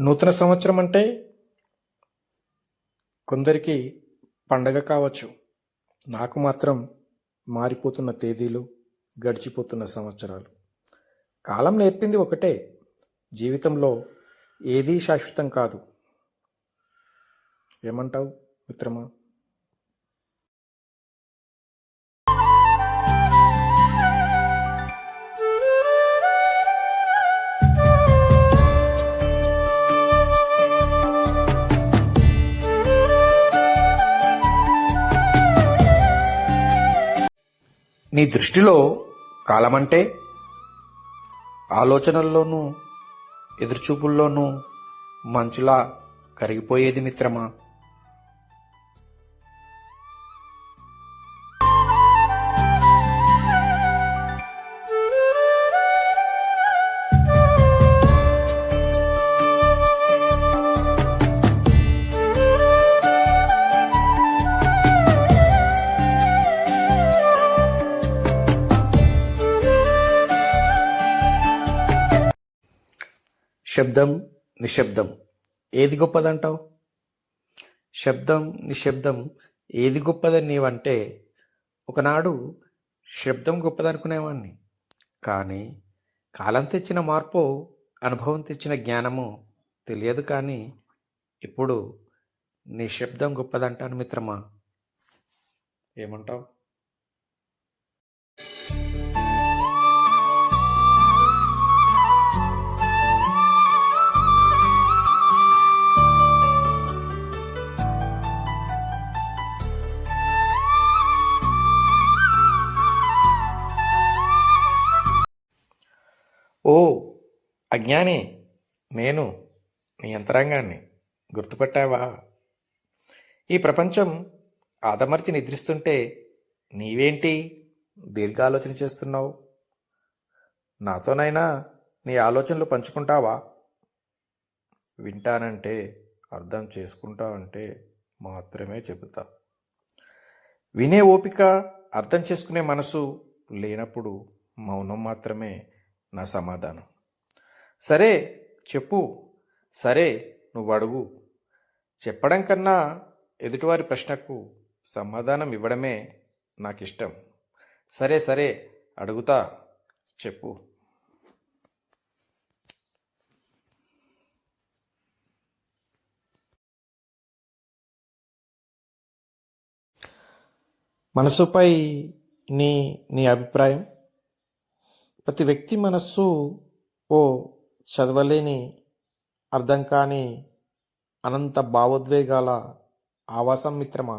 నూతన సంవత్సరం అంటే కొందరికి పండగ కావచ్చు. నాకు మాత్రం మారిపోతున్న తేదీలు గడిచిపోతున్న సంవత్సరాలు. కాలం నేర్పింది ఒకటే. జీవితంలో ఏదీ శాశ్వతం కాదు. ఏమంటావు మిత్రమా? నీ దృష్టిలో కాలమంటే ఆలోచనల్లోనూ ఎదురుచూపుల్లోనూ మంచులా కరిగిపోయేది మిత్రమా? శబ్దం నిశ్శబ్దం. ఏది గొప్పదంటావు? శబ్దం నిశ్శబ్దం ఏది గొప్పదని నీవంటే ఒకనాడు శబ్దం గొప్పదనుకునేవాణ్ణి. కానీ కాలం తెచ్చిన మార్పు అనుభవం తెచ్చిన జ్ఞానము తెలియదు కానీ ఇప్పుడు నిశ్శబ్దం గొప్పదంటాను మిత్రమా. ఏమంటావు? అజ్ఞాని నేను నీ యంత్రాంగాన్ని గుర్తుపట్టావా? ఈ ప్రపంచం ఆదమర్చి నిద్రిస్తుంటే నీవేంటి దీర్ఘాలోచన చేస్తున్నావు? నాతోనైనా నీ ఆలోచనలు పంచుకుంటావా? వింటానంటే అర్థం చేసుకుంటావంటే మాత్రమే చెబుతా. వినే ఓపిక అర్థం చేసుకునే మనసు లేనప్పుడు మౌనం మాత్రమే నా సమాధానం. సరే చెప్పు. సరే నువ్వు అడుగు. చెప్పడం కన్నా ఎదుటివారి ప్రశ్నకు సమాధానం ఇవ్వడమే నాకు ఇష్టం సరే సరే అడుగుతా. చెప్పు. మనసుపై నీ నీ అభిప్రాయం? ప్రతి వ్యక్తి మనస్సు ఓ చదవలేని అర్థం కాని అనంత భావోద్వేగాల ఆవాసం మిత్రమా?